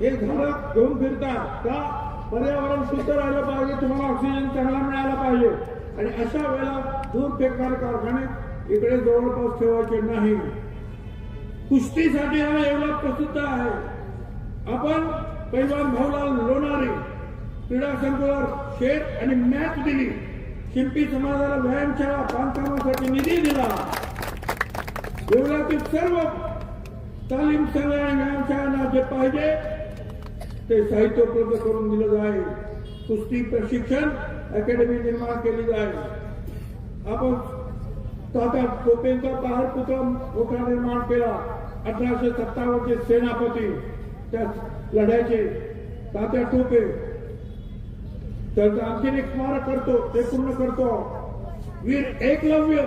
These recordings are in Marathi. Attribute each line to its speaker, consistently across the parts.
Speaker 1: हे झाडं घेऊन फिरतात. का? पर्यावरण शुद्ध राहिलं पाहिजे तुम्हाला ऑक्सिजन चांगला मिळाला पाहिजे. आणि अशा वेळेला दूर फेकणारे कारखाने इकडे जवळपास ठेवायचे नाही. कुस्तीसाठी हा एवढा प्रसिद्ध आहे. आपण पैलवान भाऊलाल लोणारे क्रीडा संकुलावर शेत आणि मॅच दिली. शिल्पी समाजाला व्यायामशाळा बांधकामासाठी निधी दिला. देवळातील सर्व तालीम संघ आणि व्यायामशाळांना जे पाहिजे ते साहित्य उपलब्ध करून दिलं जाईल. कुस्ती प्रशिक्षण अकॅडमी निर्माण केली जाईल. आपण तात्या टोपेंचा पहाड पुतळा मोठा निर्माण केला. अठराशे सत्तावन्नचे सेनापती. त्या लढ्याचे तात्या टोपे. तर आणखीन एक स्मारक करतो. ते पूर्ण करतो. वीर एकलव्य.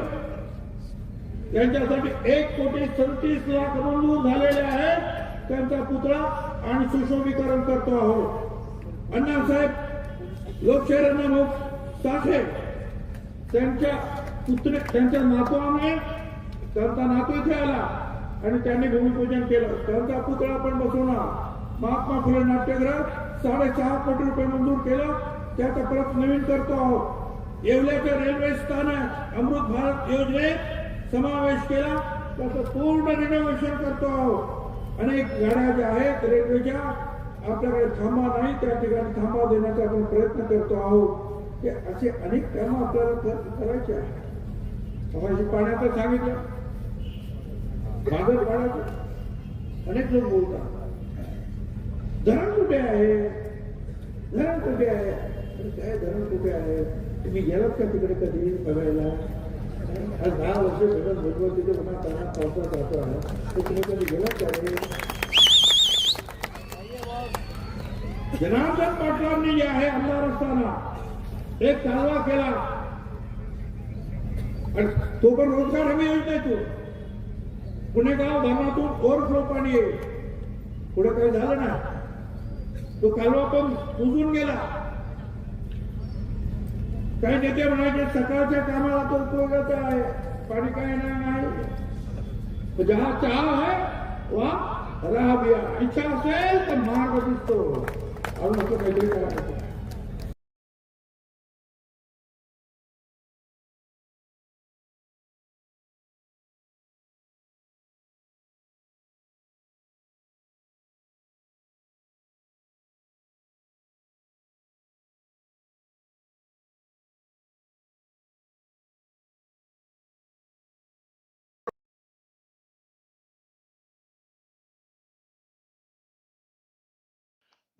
Speaker 1: यांच्यासाठी एक कोटी सदतीस लाख मंजूर झालेले आहेत. त्यांचा पुतळा आणि सुशोभीकरण करतो आहोत. अण्णासाहेब लोकशाहीर साठे त्यांच्या पुत्र त्यांच्या नातवाने त्यांचा नातू इथे आला आणि त्यांनी भूमिपूजन केलं. त्यांचा पुतळा पण बसवला. महात्मा फुले नाट्यगृह साडेसहा कोटी रुपये मंजूर केलं. त्याचा परत नवीन करतो आहोत. येवल्याच्या रेल्वे स्थानक अमृत भारत योजनेत समावेश केला. त्याचं पूर्ण रिनोव्हेशन करतो आहोत. अनेक गाड्या ज्या आहेत. रेल्वेच्या आपल्याकडे थांबा नाही. त्या ठिकाणी थांबा देण्याचा आपण प्रयत्न करतो आहोत. की असे अनेक कामं आपल्याला करायचे आहे पाण्याचं सांगितलं. बाजार पाण्याचं. अनेक लोक बोलतात. धरण कुठे आहे? धरण कुठे आहे? काय धरण कुठे आहे? तुम्ही गेलात का तिकडे कधी बघायला? आज दहा वर्ष सगळं भगवंतीचे मला त्यांना पावसात राहतो आहे ते तुम्ही कधी गेलात त्यावेळी जनार्दन पाटलांनी जे आहे आमदार असताना एक चांगला केला. आणि तो पण रोजगार हमी योजनेतून. पुणेगाव धरणातून ओव्हरफ्लो पाणी आहे पुढे काही झालं ना तो कालवा पण बुजून गेला. काही नेते म्हणायचे सकाळच्या कामाला तो उपयोगाचा आहे पाणी काय येणार नाही जहा चहा आहे वा राहा इच्छा असेल तर मार्ग दिसतो अजून असं काहीतरी करायचं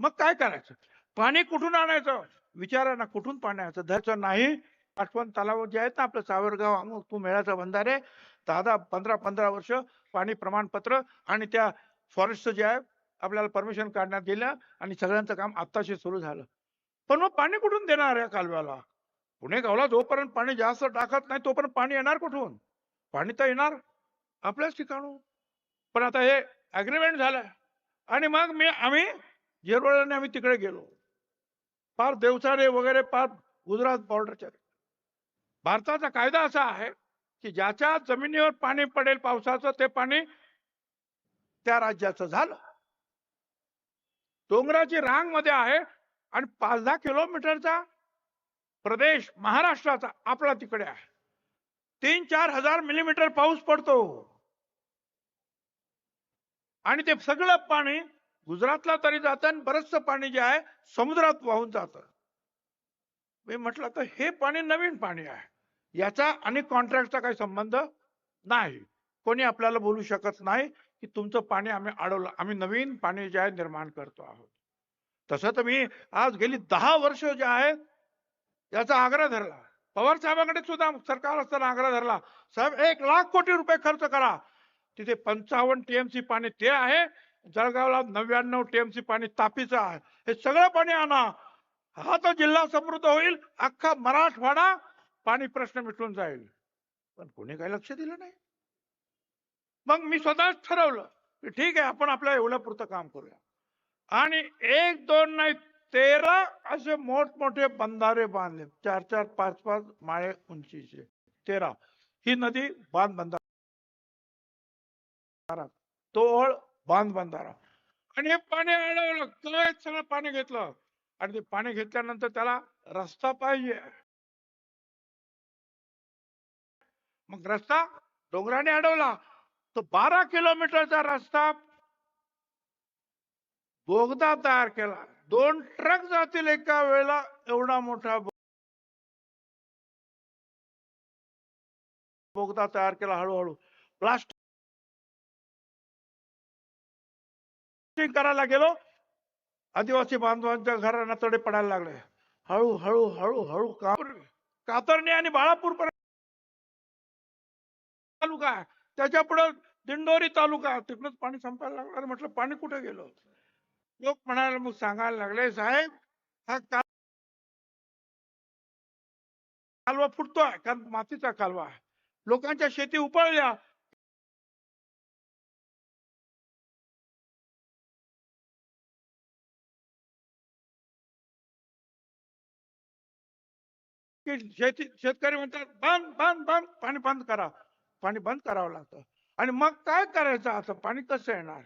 Speaker 2: मग काय करायचं? पाणी कुठून आणायचं? विचारा ना कुठून पाणी आणायचं? धरचं नाही. आठवण तलाव जे आहेत ना आपलं सावरगाव अमुक तू मेळाचा बंधारे दहा दहा पंधरा पंधरा वर्ष पाणी प्रमाणपत्र आणि त्या फॉरेस्टचं जे आहे आपल्याला परमिशन काढण्यात दिलं आणि सगळ्यांचं काम आत्ताशी सुरू झालं. पण मग पाणी कुठून देणार या कालव्याला? पुणे गावला जोपर्यंत पाणी जास्त टाकत नाही तोपर्यंत पाणी येणार कुठून? पाणी तर येणार आपल्याच ठिकाणून. पण आता हे अग्रीमेंट झालं. आणि मग मी आम्ही जेरवळ्याने आम्ही तिकडे गेलो. फार देवसारे वगैरे फार गुजरात बॉर्डरच्या भारताचा कायदा असा आहे की ज्याच्या जमिनीवर पाणी पडेल पावसाचं ते पाणी त्या राज्याचं झालं. डोंगराची रांगमध्ये आहे आणि पाच दहा किलोमीटरचा प्रदेश महाराष्ट्राचा आपला तिकडे आहे. तीन चार हजार मिलीमीटर पाऊस पडतो. आणि ते सगळं पाणी गुजरातला तरी जातं बरंचसं पाणी जे आहे समुद्रात वाहून जातं. मी म्हटलं तर हे पाणी नवीन पाणी आहे. याचा आणि कॉन्ट्रॅक्टचा काही संबंध नाही. कोणी आपल्याला बोलू शकत नाही की तुमचं पाणी आम्ही अडवलं आम्ही नवीन पाणी जे आहे निर्माण करतो आहोत. तसं तर मी आज गेली दहा वर्ष जे आहेत याचा आग्रह धरला. पवार साहेबांकडे सुद्धा सरकार असताना आग्रह धरला. साहेब एक लाख कोटी रुपये खर्च करा. तिथे पंचावन्न टीएमसी पाणी ते आहे. जळगावला नव्याण्णव टीएमसी पाणी तापीचं आहे. हे सगळं पाणी आणा. हा तो जिल्हा समृद्ध होईल. अख्खा मराठवाडा पाणी प्रश्न मिटून जाईल. पण कोणी काही लक्ष दिलं नाही. मग मी स्वतःच ठरवलं की ठीक आहे आपण आपल्या एवढ्या पुरतं काम करूया. आणि एक दोन नाही तेरा असे मोठमोठे बंधारे बांधले. चार चार पाच पाच माळे उंचीचे. तेरा. ही नदी बांध बंधारा तोळ बांध बांधारा आणि हे पाणी अडवलं. कळत सगळं पाणी घेतलं. आणि ते पाणी घेतल्यानंतर त्याला रस्ता पाहिजे. मग रस्ता डोंगराने अडवला. तो बारा किलोमीटरचा रस्ता बोगदा तयार केला. दोन ट्रक जातील एका वेळेला. एवढा मोठा बोगदा तयार केला हळूहळू. प्लास्टिक करायला गेलो आदिवासी बांधवांच्या घरांना तडे पडायला लागले. हळू हळू हळू हळू कातरणे आणि बाळापूर तालुका त्याच्या पुढे दिंडोरी तालुका तिकडंच पाणी संपायला लागलं म्हटलं पाणी कुठे गेलो? लोक म्हणायला मग सांगायला लागले साहेब हा कालवा फुटतोय कारण मातीचा कालवा लोकांच्या शेती उपळल्या. की शेती शेतकरी म्हणतात बंद बंद बंद पाणी बंद करा. पाणी बंद करावं लागतं. आणि मग काय करायचं? असं पाणी कसं येणार?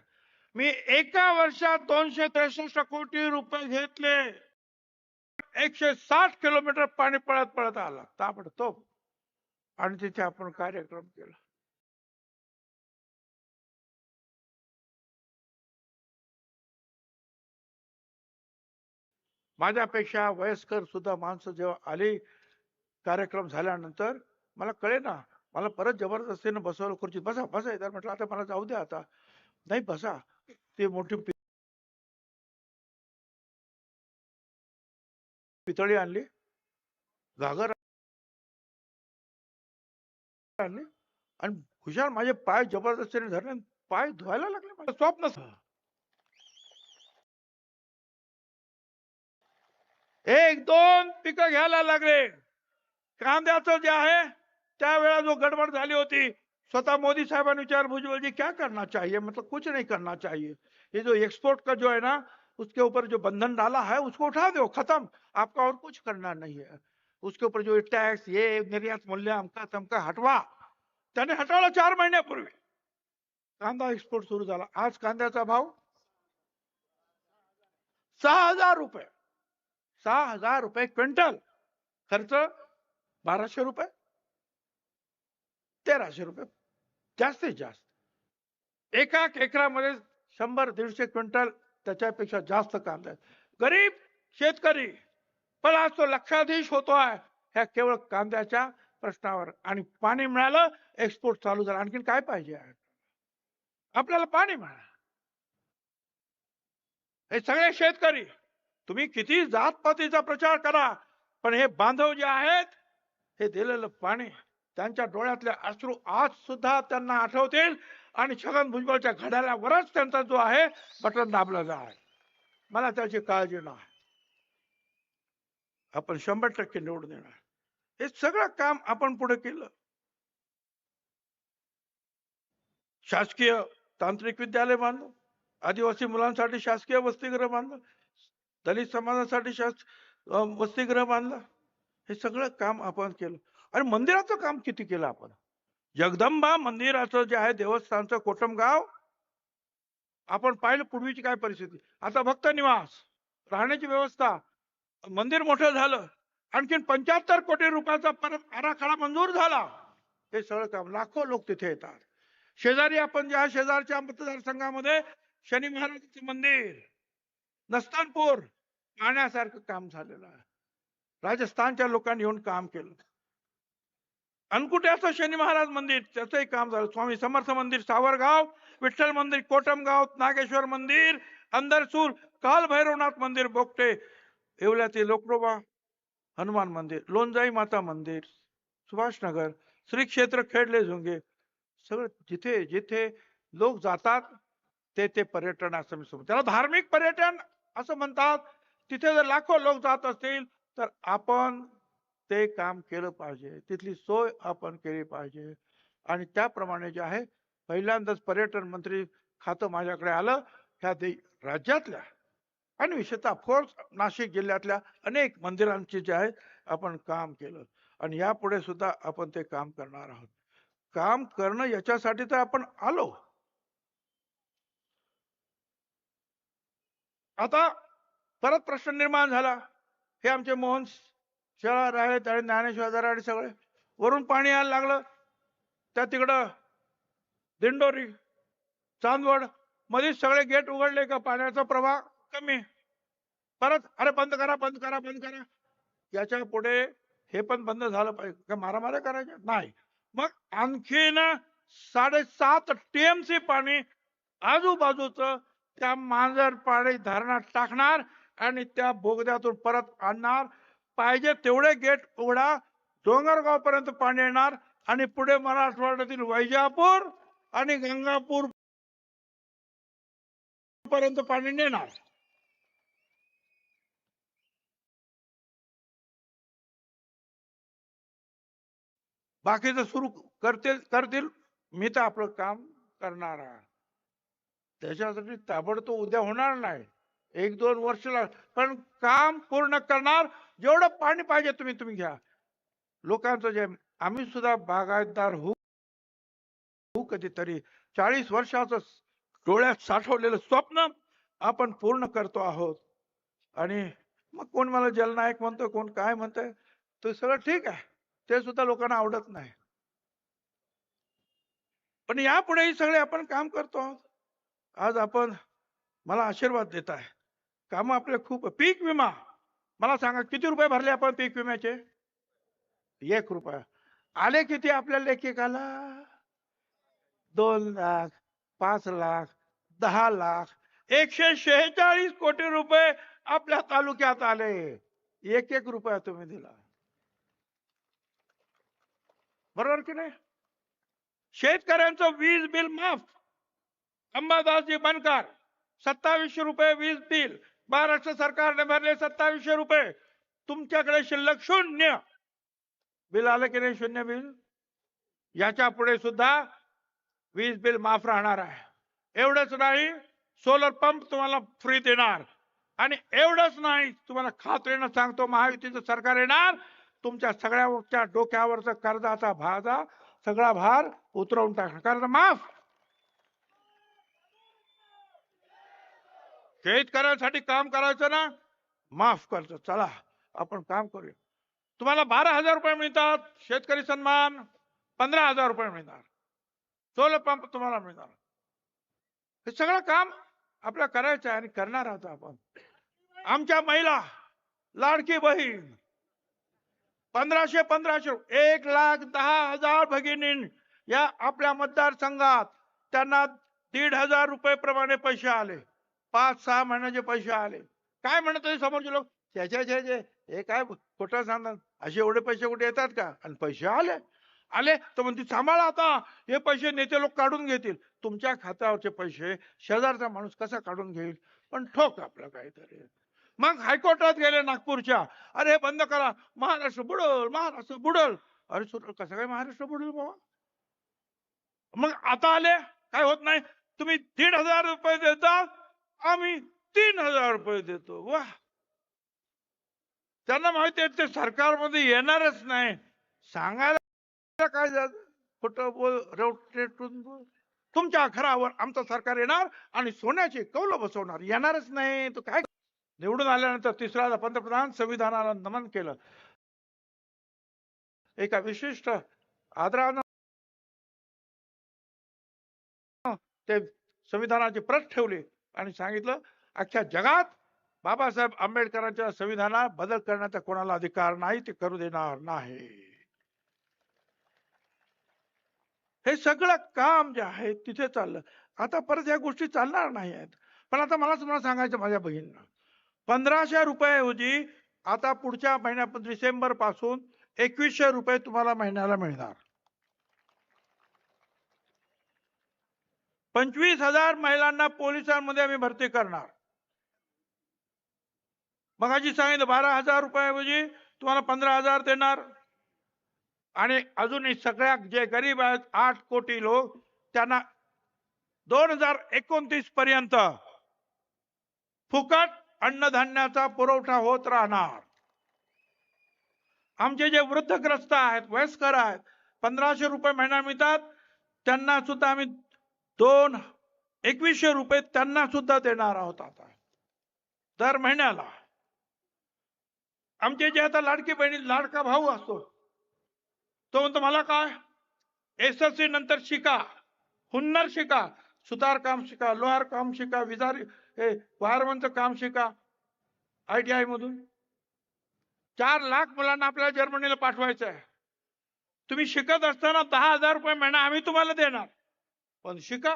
Speaker 2: मी एका वर्षात दोनशे त्रेसष्ट कोटी रुपये घेतले. एकशे साठ किलोमीटर पाणी पळत पळत आला. ताबडतोब. आणि तिथे आपण कार्यक्रम केला. माझ्यापेक्षा वयस्कर सुद्धा माणसं जेव्हा आली कार्यक्रम झाल्यानंतर मला कळे ना मला परत जबरदस्तीने बसवलं खुर्ची बसा बसा इथं. म्हटलं आता मला जाऊ द्या आता. नाही बसा. ते मोठी पितळी आणली. घागर आणली. आणि हुशार माझे पाय जबरदस्तीने धरले आणि पाय धुवायला लागले. मला स्वप्न एक दोन पिकं घ्यायला लागले. कांद्याचं जे आहे त्यावेळेला जो गडबड झाली होती, स्वतः मोदी साहबाने विचार भुजबल जी, क्या करना चाहिए? मतलब कुछ नहीं करना चाहिए। ये जो एक्सपोर्ट का जो है ना, उसके ऊपर जो बंधन डाला है, उसको उठा दो, खत्म। आपका और कुछ करना नहीं है। उसके ऊपर जो टैक्स ये निर्यात मूल्य अमका तमका हटवा। त्याने हटवलं चार महिन्यापूर्वी कांदा एक्सपोर्ट सुरू झाला। आज कांद्याचा भाव सहा हज़ार रुपये। सहा हज़ार रुपये क्विंटल खर्च बाराशे रुपये? तेराशे रुपये. जास्तीत जास्त. एका एकरामध्ये शंभर दीडशे क्विंटल त्याच्यापेक्षा जास्त कांदा आहे. गरीब शेतकरी पण आज तो लक्षाधीश होतोय. ह्या केवळ कांद्याच्या प्रश्नावर आणि पाणी मिळालं एक्सपोर्ट चालू झाला. आणखीन काय पाहिजे? आपल्याला पाणी मिळालं. हे सगळे शेतकरी तुम्ही किती जातपातीचा प्रचार करा. पण हे बांधव जे आहेत हे दिलेलं पाणी त्यांच्या डोळ्यातले अश्रू आज सुद्धा त्यांना आठवतील आणि छगन भुजबळच्या घड्याळावरच त्यांचा जो आहे बटन दाबलं आहे मला त्याची काळजी नाही. आपण शंभर टक्के निवडून येणार. हे सगळं काम आपण पुढे केलं. शासकीय तांत्रिक विद्यालय बांधलं. आदिवासी मुलांसाठी शासकीय वसतिगृह बांधलं. दलित समाजासाठी शास वसतिगृह बांधलं. हे सगळं काम आपण केलं. आणि मंदिराचं काम किती केलं आपण? जगदंबा मंदिराचं जे आहे देवस्थानचं कोटमगाव आपण पाहिलं पूर्वीची काय परिस्थिती. आता भक्त निवास राहण्याची व्यवस्था मंदिर मोठं झालं आणखीन पंच्याहत्तर कोटी रुपयाचा परत आराखडा मंजूर झाला. हे सगळं काम लाखो लोक तिथे येतात. शेजारी आपण ज्या शेजारच्या मतदारसंघामध्ये शनी महाराजांचं मंदिर नस्तानपूर पाहण्यासारखं काम झालेलं आहे. राजस्थानच्या लोकांनी येऊन काम केलं. अनकुट्याचं शनी महाराज मंदिर त्याचंही काम झालं. स्वामी समर्थ मंदिर सावरगाव विठ्ठल मंदिर कोटमगाव नागेश्वर मंदिर अंदरसूर काल भैरवनाथ मंदिर बोगटे येवल्यातील लोकडोबा हनुमान मंदिर लोणजाई माता मंदिर सुभाषनगर श्री क्षेत्र खेडले झुंगे सगळं जिथे जिथे लोक जातात ते ते पर्यटन असं मी समजतो त्याला धार्मिक पर्यटन असं म्हणतात तिथे जर लाखो लोक जात असतील तर आपण ते काम केलं पाहिजे. तिथली सोय आपण केली पाहिजे. आणि त्याप्रमाणे जे आहे पहिल्यांदाच पर्यटन मंत्री खातं माझ्याकडे आलं. ह्या दे राज्यातल्या आणि विशेषतः ऑफकोर्स नाशिक जिल्ह्यातल्या अनेक मंदिरांचे जे आहे आपण काम केलं. आणि यापुढे सुद्धा आपण ते काम करणार आहोत. काम करणं याच्यासाठी तर आपण आलो. आता परत प्रश्न निर्माण झाला. हे आमचे मोहन शेळा राहिले त्याने ज्ञानेश्वर दराडे सगळे. वरून पाणी यायला लागलं. त्या तिकडं दिंडोरी चांदवड मध्येच सगळे गेट उघडले का पाण्याचा प्रवाह कमी. परत अरे बंद करा बंद करा बंद करा. याच्यापुढे हे पण बंद झालं पाहिजे. का मारामाऱ्या करायच्या? नाही. मग आणखीन साडेसात टीएमसी पाणी आजूबाजूचं त्या मांजर पाणी धरणात टाकणार. आणि त्या बोगद्यातून परत आणणार. पाहिजे तेवढे गेट उघडा. डोंगरगाव पर्यंत पाणी येणार. आणि पुढे मराठवाड्यातील वैजापूर आणि गंगापूर पर्यंत पाणी नेणार. बाकीचं सुरू करतील करतील. मी तर आपलं काम करणार आहे. त्याच्यासाठी ताबडतोब उद्या होणार नाही. एक दोन वर्ष लाग पण काम पूर्ण करणार जेवढं पाणी पाहिजे तुम्ही तुम्ही घ्या. लोकांचं जे आम्ही सुद्धा बागायतदार होऊ होऊ कधीतरी. चाळीस वर्षाचं डोळ्यात साठवलेलं स्वप्न आपण पूर्ण करतो आहोत. आणि मग कोण मला जलनायक म्हणतो कोण काय म्हणतोय ते सगळं ठीक आहे. ते सुद्धा लोकांना आवडत नाही. पण यापुढेही सगळे आपण काम करतो आहोत. आज आपण मला आशीर्वाद देत आहे. काम आपले खूप पीक विमा. मला सांगा किती रुपये भरले आपण पीक विम्याचे? एक रुपया. आले किती आपल्या लेखिकाला? दोन लाख पाच लाख दहा लाख एकशे शेहेचाळीस कोटी रुपये आपल्या तालुक्यात आले. एक एक रुपया तुम्ही दिला. बरोबर की नाही? शेतकऱ्यांचं वीज बिल माफ. अंबादासजी बनकर सत्तावीसशे रुपये वीज बिल. महाराष्ट्र सरकारने भरले सत्तावीसशे रुपये. तुमच्याकडे शिल्लक शून्य. बिल आलं की नाही शून्य बिल? याच्यापुढे सुद्धा वीज बिल माफ राहणार आहे. एवढंच नाही सोलर पंप तुम्हाला फ्री देणार. आणि एवढंच नाही तुम्हाला खात्रीनं सांगतो महायुतीचं सरकार येणार. तुमच्या सगळ्याच्या डोक्यावरचा कर्जाचा भाजा सगळा भार उतरवून टाकणार. कारण माफ शेतकऱ्यांसाठी काम करायचं ना माफ करतो चला आपण काम करूया. तुम्हाला बारा हजार रुपये मिळतात शेतकरी सन्मान पंधरा हजार रुपये मिळणार. सोलर पंप तुम्हाला मिळणार. हे सगळं काम आपल्याला करायचं आहे आणि करणार आहोत आपण. आमच्या महिला लाडकी बहीण पंधराशे पंधराशे एक लाख दहा हजार भगिनी या आपल्या मतदारसंघात त्यांना दीड हजार रुपये प्रमाणे पैसे आले. पाच सहा महिन्याचे पैसे आले. काय म्हणत समोरचे लोक? त्याच्या हे काय खोटं सांगतात? असे एवढे पैसे कुठे येतात का? आणि पैसे आले. आले तर म्हणते सांभाळा आता. हे पैसे नेते लोक काढून घेतील. तुमच्या खात्यावरचे पैसे शेजारचा माणूस कसा काढून घेईल? पण ठोक आपलं काहीतरी. मग हायकोर्टात गेले नागपूरच्या. अरे हे बंद करा. महाराष्ट्र बुडल महाराष्ट्र बुडल. अरे सुर कसं काय महाराष्ट्र बुडल बाबा? मग आता आले. काय होत नाही. तुम्ही दीड हजार रुपये देता. आम्ही तीन हजार रुपये देतो. वा त्यांना माहिती आहे ते सरकारमध्ये येणारच नाही. सांगायला काय झालं? बोल रेवटेटून बोल. तुमच्या अखरावर आमचं सरकार येणार आणि सोन्याची कौलं बसवणार. येणारच नाही. तो काय? निवडून आल्यानंतर तिसऱ्याला पंतप्रधान संविधानाला नमन केलं. एका विशिष्ट आदरानं ते संविधानाची प्रत ठेवली. आणि सांगितलं अख्ख्या जगात बाबासाहेब आंबेडकरांच्या संविधानात बदल करण्याचा कोणाला अधिकार नाही ते करू देणार नाही. हे सगळं काम जे आहे तिथे चाललं. आता परत या गोष्टी चालणार नाही आहेत. पण आता मला तुम्हाला सांगायचं माझ्या बहिणींना. पंधराशे रुपयाऐवजी आता पुढच्या महिन्या डिसेंबरपासून एकवीसशे रुपये तुम्हाला महिन्याला मिळणार. पंचवीस हजार महिलांना पोलिसांमध्ये आम्ही भरती करणार. मग सांगितलं बारा हजार रुपयाऐवजी तुम्हाला पंधरा हजार देणार. आणि अजूनही सगळ्या जे गरीब आहेत आठ कोटी लोक त्यांना दोन हजार एकोणतीस पर्यंत फुकट अन्नधान्याचा पुरवठा होत राहणार. आमचे जे वृद्धग्रस्त आहेत वयस्कर आहेत पंधराशे रुपये महिना मिळतात त्यांना सुद्धा आम्ही दोन एकवीसशे रुपये त्यांना सुद्धा देणार आहोत आता. दर महिन्याला. आमचे जे आता लाडकी बहिणी लाडका भाऊ असतो तो म्हणतो मला काय? एस एस सी नंतर शिका. हुन्नर शिका. सुतार काम शिका. लोहार काम शिका. विजार हे वायरमनचं काम शिका. आय टी आय मधून. चार लाख मुलांना आपल्याला जर्मनीला पाठवायचं आहे तुम्ही शिकत असताना दहा हजार रुपये महिना आम्ही तुम्हाला देणार. पण शिका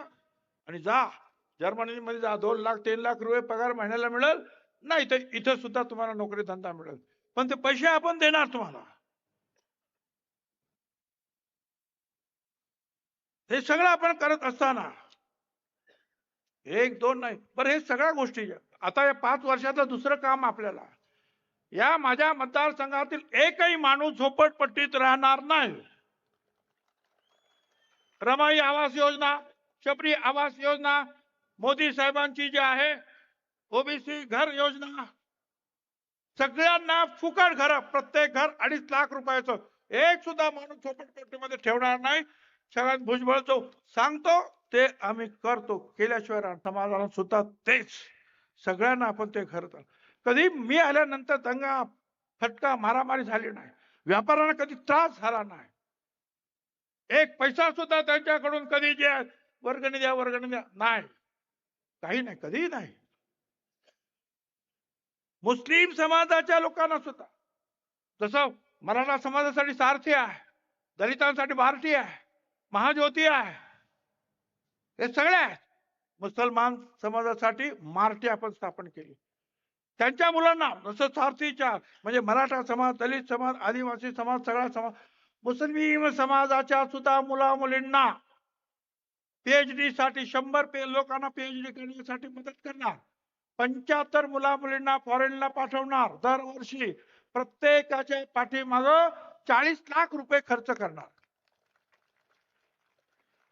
Speaker 2: आणि जा. जर्मनीमध्ये जा. दोन लाख तीन लाख रुपये पगार महिन्याला मिळेल. नाही तर इथं सुद्धा तुम्हाला नोकरी धंदा मिळेल. पण ते पैसे आपण देणार तुम्हाला. हे सगळं आपण करत असताना. एक दोन नाही. बरं हे सगळ्या गोष्टी. आता या पाच वर्षाचं दुसरं काम आपल्याला. या माझ्या मतदारसंघातील एकही माणूस झोपडपट्टीत राहणार नाही. रमाई आवास योजना शबरी आवास योजना मोदी साहेबांची जी आहे ओबीसी घर योजना सगळ्यांना फुकट घर प्रत्येक घर अडीच लाख रुपयाचं. एक सुद्धा माणूस झोपडपट्टीमध्ये ठेवणार नाही. सगळ्यात भुजबळ जो सांगतो ते आम्ही करतो. केल्याशिवाय समाजाला सुद्धा तेच. सगळ्यांना आपण ते खरं कधी मी आल्यानंतर दंगा फटका मारामारी झाली नाही. व्यापाऱ्यांना कधी त्रास झाला नाही. एक पैसा सुद्धा त्यांच्याकडून कधी जे वर्गणी द्या वर्गणी द्या. नाही. काही नाही कधीही नाही. मुस्लिम समाजाच्या लोकांना सुद्धा. जसं मराठा समाजासाठी सारथी आहे दलितांसाठी भारती आहे महाज्योती आहे. हे सगळे आहेत. मुसलमान समाजासाठी मार्टी आपण स्थापन केली. त्यांच्या मुलांना जसं सारथीच्या म्हणजे मराठा समाज दलित समाज आदिवासी समाज सगळा समाज मुस्लिम समाजाच्या सुद्धा मुला मुलींना पीएचडी साठी शंभर पे लोकांना पीएचडी करण्यासाठी मदत करणार. पंच्याहत्तर मुला मुलींना फॉरेनला पाठवणार. दरवर्षी प्रत्येकाच्या पाठीमाग चाळीस लाख रुपये खर्च करणार.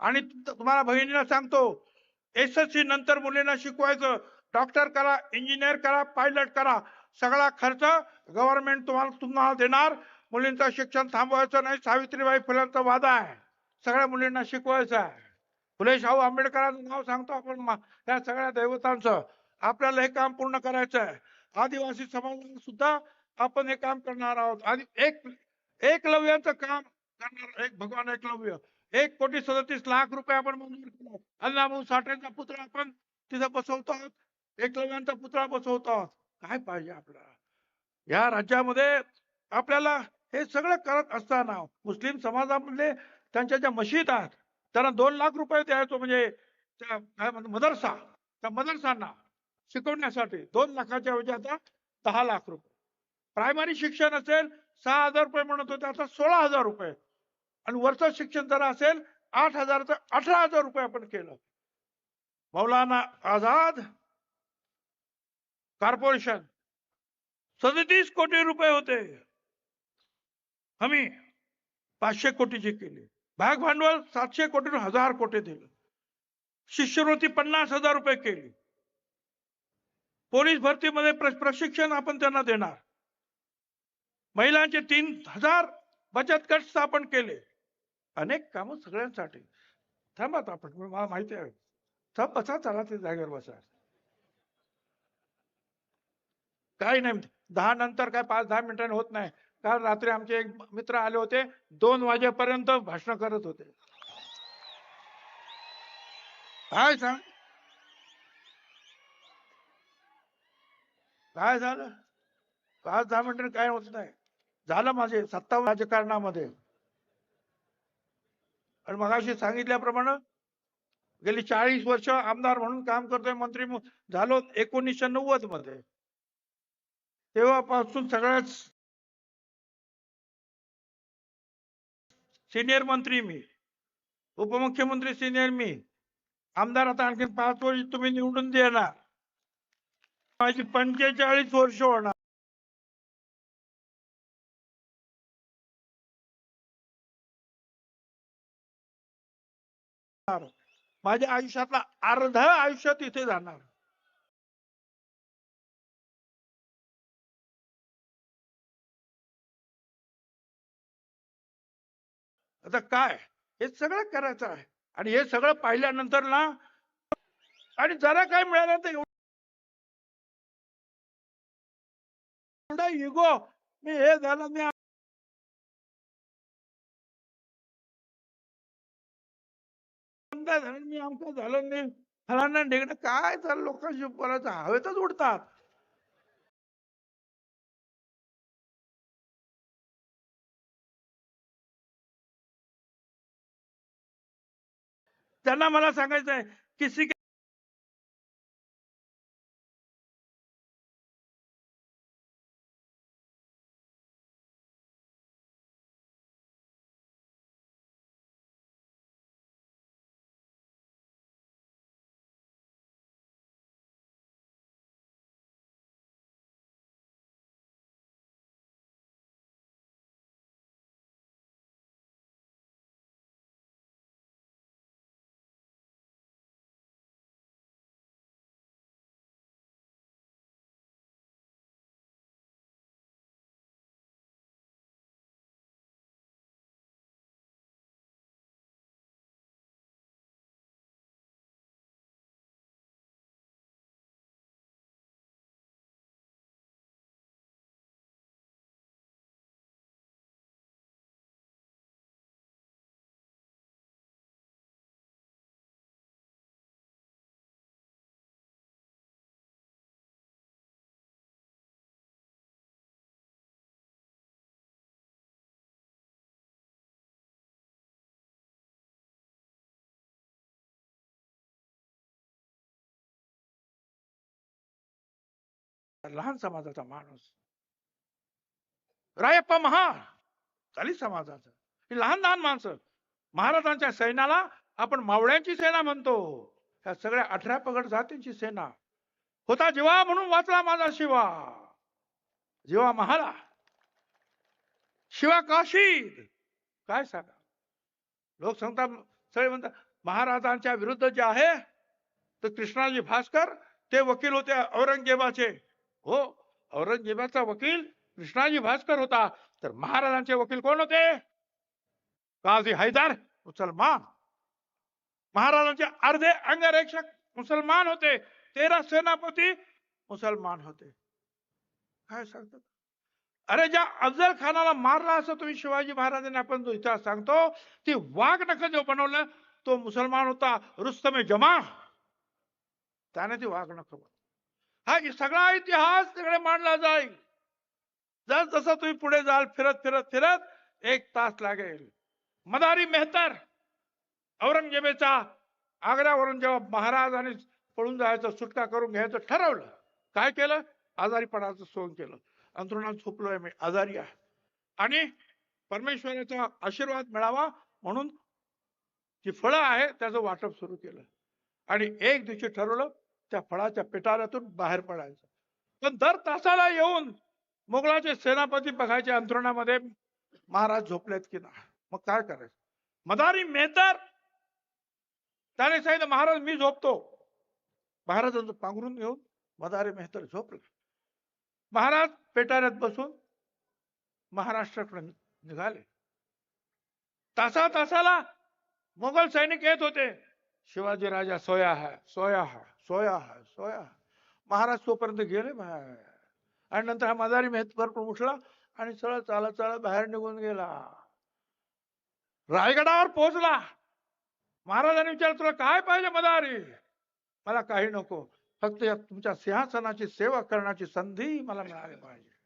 Speaker 2: आणि तुम्हाला बहिणीला सांगतो एस एस सी नंतर मुलींना शिकवायचं. डॉक्टर करा इंजिनियर करा पायलट करा. सगळा खर्च गव्हर्नमेंट तुम्हाला तुम्हाला देणार. मुलींचं शिक्षण थांबवायचं नाही. सावित्रीबाई फुलांचा वादा आहे. सगळ्या मुलींना शिकवायचं आहे. फुले शाहू आंबेडकरांचं नाव सांगतो आपण. या त्या सगळ्या दैवतांचं आपल्याला हे काम पूर्ण करायचं आहे. आदिवासी समाजाला सुद्धा आपण हे काम करणार आहोत. आणि एक एकलव्याचं काम करणार एक भगवान एकलव्य. एक कोटी सदतीस लाख रुपये आपण मंजूर केले. अण्णाभाऊ साठेंचा पुतळा आपण तिथं बसवतो आहोत. एकलव्यांचा पुतळा बसवतो आहोत. काय पाहिजे आपल्याला? या राज्यामध्ये आपल्याला हे सगळं करत असताना मुस्लिम समाजामधले त्यांच्या ज्या मशीद आहेत त्यांना दोन लाख रुपये द्यायचो म्हणजे त्या काय म्हणतो मदरसा त्या मदरसांना शिकवण्यासाठी दोन लाखाच्या ऐवजी आता दहा लाख रुपये. प्रायमरी शिक्षण असेल सहा हजार रुपये म्हणत होते आता सोळा हजार रुपये. आणि वरचं शिक्षण जर असेल आठ हजार तर अठरा हजार रुपये आपण केलं. मौलाना आझाद कॉर्पोरेशन सदतीस कोटी रुपये होते. हमी पाचशे कोटीची केली. भाग भांडवल सातशे कोटी हजार कोटी दिलं. शिष्यवृत्ती पन्नास हजार रुपये केली. पोलीस भरतीमध्ये प्रशिक्षण आपण त्यांना देणार. महिलांचे तीन हजार बचत गट स्थापन केले. अनेक कामं सगळ्यांसाठी. थांबत आपण मला माहिती आहे. थांब बसा चला ते जागेवर बसा. काही नाही दहा नंतर काय पाच दहा मिनिटांनी होत नाही. काल रात्री आमचे एक मित्र आले होते दोन वाजेपर्यंत भाषण करत होते. काय सांग? काय झालं? पाच दहा मिनिटं काय होत नाही. झालं माझे सत्ता राजकारणामध्ये. आणि मगाशी सांगितल्याप्रमाणे गेली चाळीस वर्ष आमदार म्हणून काम करतोय मंत्री झालो एकोणीसशे नव्वदमध्ये तेव्हापासून सगळ्याच सिनियर मंत्री मी. उपमुख्यमंत्री सिनियर मी. आमदार आता आणखी पाच वर्ष तुम्ही निवडून देणार. माझी पंचेचाळीस वर्ष होणार. माझ्या आयुष्यातला अर्ध आयुष्य तिथे जाणार. आता काय? हे सगळं करायचं आहे. आणि हे सगळं पाहिल्यानंतर ना आणि जरा काय मिळालं तर एवढा इगो मी हे झालं मी झालं मी आमचं झालं मी फलाना ढेकणं. काय चाललं लोकांशी बोलायचं? हवेतच उडतात. त्यांना मला सांगायचं आहे किसी के लहान समाजाचा माणूस. रायप्पा महार दलित समाजाचा. ही लहान लहान माणसं. महाराजांच्या सैन्याला आपण मावळ्यांची सेना म्हणतो. ह्या सगळ्या अठरा पगड जातींची सेना. होता जीवा म्हणून वाचला माझा शिवा. जीवा महाला शिवा काशीद. काय सांगा? लोक सांगतात सगळे म्हणतात महाराजांच्या विरुद्ध जे आहे तर कृष्णाजी भास्कर ते वकील होते औरंगजेबाचे. हो औरंगजेबाचा वकील कृष्णाजी भास्कर होता. तर महाराजांचे वकील कोण होते? काझी हैदर मुसलमान. महाराजांचे अर्धे अंगरक्षक मुसलमान होते. तेरा सेनापती मुसलमान होते. काय सांगतात? अरे ज्या अफजल खानाला मारला असं तुम्ही शिवाजी महाराजांनी आपण जो इतिहास सांगतो ती वाघ नख जो बनवलं तो मुसलमान होता रुस्तमे जमा त्याने ती वाघ नख हा सगळा इतिहास तिकडे मांडला जाईल. जस जसं तुम्ही पुढे जाल फिरत फिरत फिरत एक तास लागेल. मदारी मेहतर औरंगजेबेचा आग्र्यावरून जेव्हा महाराजांनी पळून जायचं सुटका करून घ्यायचं ठरवलं काय केलं? आजारीपणाचं सोंग केलं. अंतरुणात झोपलोय मी आजारी आहे. आणि परमेश्वराचा आशीर्वाद मिळावा म्हणून जी फळं आहे त्याचं वाटप सुरू केलं. आणि एक दिवशी ठरवलं त्या फळाच्या पिटाऱ्यातून बाहेर पडायचं. पण दर तासाला येऊन मुघलाचे सेनापती बघायचे अंतरुणामध्ये महाराज झोपलेत की नाही? मग काय करायचं? मदारी मेहतर! त्याने सांगितलं महाराज मी झोपतो. महाराजांचं पांघरून घेऊन मदारी मेहतर झोपला. महाराज पेटाऱ्यात बसून महाराष्ट्राकडे निघाले. तासा तासाला मुघल सैनिक येत होते. शिवाजी राजा सोया है सोया है सोया है सोया है। महाराज तोपर्यंत गेले बाहेर. आणि नंतर हा मदारी मेहतर उठला आणि सरळ चालत चालत बाहेर निघून गेला. रायगडावर पोहोचला. महाराजांनी विचारलं तुला काय पाहिजे मदारी? मला काही नको. फक्त या तुमच्या सिंहासनाची सेवा करण्याची संधी मला मिळाली पाहिजे.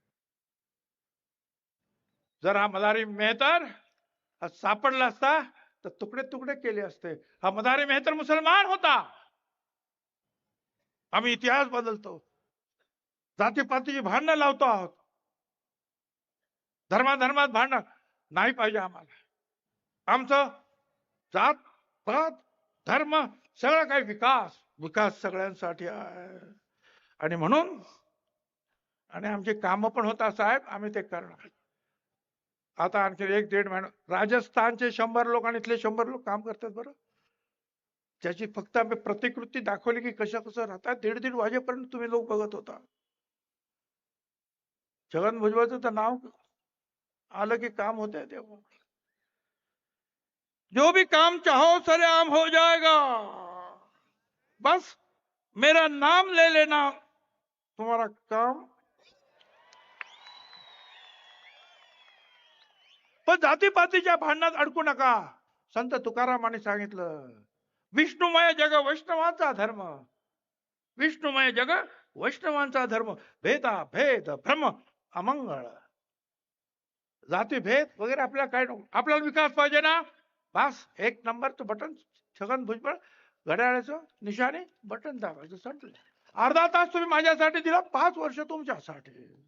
Speaker 2: जर हा मदारी मेहतर सापडला असता तर तुकडे तुकडे केले असते. हा मदारी मेहतर मुसलमान होता. आम्ही इतिहास बदलतो. जातीपातीची भांडणं लावतो आहोत. धर्माधर्मात भांडणं नाही पाहिजे आम्हाला. आमचं जात पात धर्म सगळं काही विकास विकास सगळ्यांसाठी आहे. आणि म्हणून आणि आमची कामं पण होता साहेब आम्ही ते करणार. आता आणखी एक दीड महिना राजस्थानचे शंभर लोक आणि इथले शंभर लोक काम करतात बरं. ज्याची फक्त आम्ही प्रतिकृती दाखवली की कशा कसं राहतात दीड दीड वाजेपर्यंत तुम्ही लोक बघत होता. छगन भुजबळचं तर नाव आलं की काम होते तेव्हा. जो भी काम चाहो सरेआम हो जाएगा. बस मेरा नाम ले लेना. तुम्हारा काम पण जातीपातीच्या भांडणात अडकू नका. संत तुकारामाने सांगितलं विष्णुमय जग वैष्णवांचा धर्म. विष्णुमय जग वैष्णवांचा धर्म. भेदा भेद भ्रम अमंगळ. जाती भेद वगैरे आपल्याला काय नको. आपल्याला विकास पाहिजे ना. बस एक नंबरचं बटन छगन भुजबळ घड्याळाचं निशाणे बटन दाबायचं संपलं. अर्धा तास तुम्ही माझ्यासाठी दिला पाच वर्ष तुमच्यासाठी.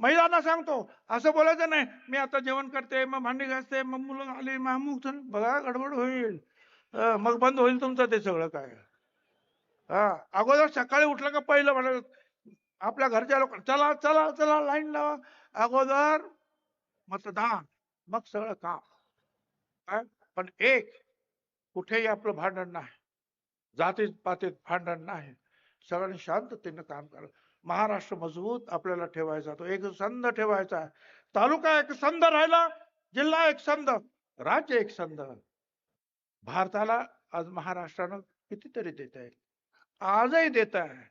Speaker 2: महिलांना सांगतो. असं बोलायचं नाही. मी आता जेवण करते मग भांडी घासते मग मुलं आली मग अमुक बघा गडबड होईल. मग बंद होईल तुमचं ते सगळं काय. हा अगोदर सकाळी उठलं का पहिलं म्हणाल आपल्या घरच्या लोक चला चला चला लाईन लावा. अगोदर मतदान मग सगळं काम. काय पण एक कुठेही आपलं भांडण नाही. जातीत पातीत भांडण नाही. सगळ्यांनी शांततेनं काम करावं. महाराष्ट्र मजबूत आपल्याला ठेवायचा तो एक संध ठेवायचा. आहे तालुका एक संध राहिला जिल्हा एक संध राज्य एक संध भारताला आज महाराष्ट्रानं कितीतरी देत आहे आजही देत आहे.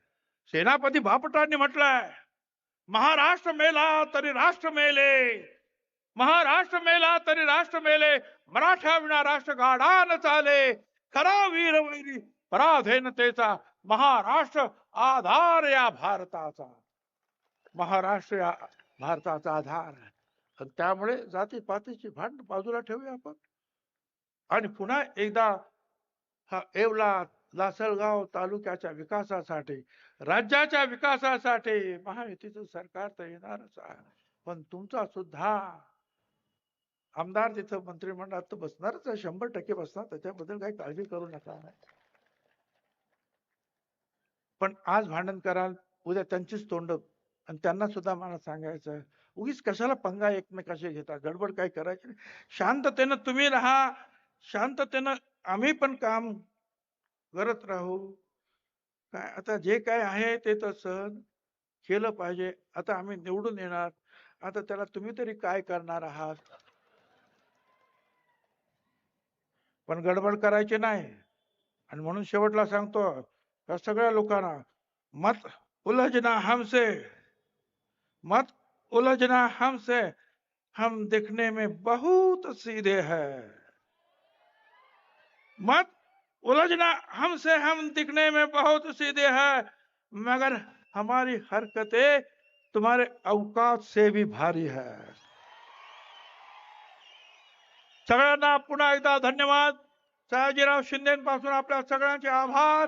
Speaker 2: सेनापती बापटांनी म्हटलंय महाराष्ट्र मेला तरी राष्ट्र मेले. महाराष्ट्र मेला तरी राष्ट्र मेले. मराठा विना राष्ट्र गाडा न चाले. खरा वीर वैरी पराधीनतेचा महाराष्ट्र आधार या भारताचा. महाराष्ट्र या भारताचा आधार. आहे आणि त्यामुळे जातीपातीची भांड बाजूला ठेवूया आपण. आणि पुन्हा एकदा हा येवला लासलगाव तालुक्याच्या विकासासाठी राज्याच्या विकासासाठी महायुतीचं सरकार तर येणारच आहे. पण तुमचा सुद्धा आमदार तिथं मंत्रिमंडळात तर बसणारच आहे. शंभर टक्के बसणार त्याच्याबद्दल काही काळजी करू नका. पण आज भांडण कराल उद्या त्यांचीच तोंड आणि त्यांना सुद्धा मला सांगायचं उगीच कशाला पंगा एकमेकाशी घेता गडबड काय करायची? शांततेनं तुम्ही राहा शांततेनं आम्ही पण काम करत राहू. काय आता जे काय आहे ते तर सहन केलं पाहिजे आता आम्ही निवडून येणार आता त्याला तुम्ही तरी काय करणार आहात? पण गडबड करायची नाही. आणि म्हणून शेवटला सांगतो या सगळ्या लोकांना, मत उलझना हमसे, मत उलझना हमसे, हम दिखने में बहुत सीधे हैं। मत उलझना हमसे, हम दिखने में बहुत सीधे हैं, मगर हमारी हरकतें तुम्हारे अवकाश से भी भारी है। सगळ्यांना पुन्हा एकदा धन्यवाद। सयाजीराव शिंदेपासून आपल्या सगळ्यांचे आभार।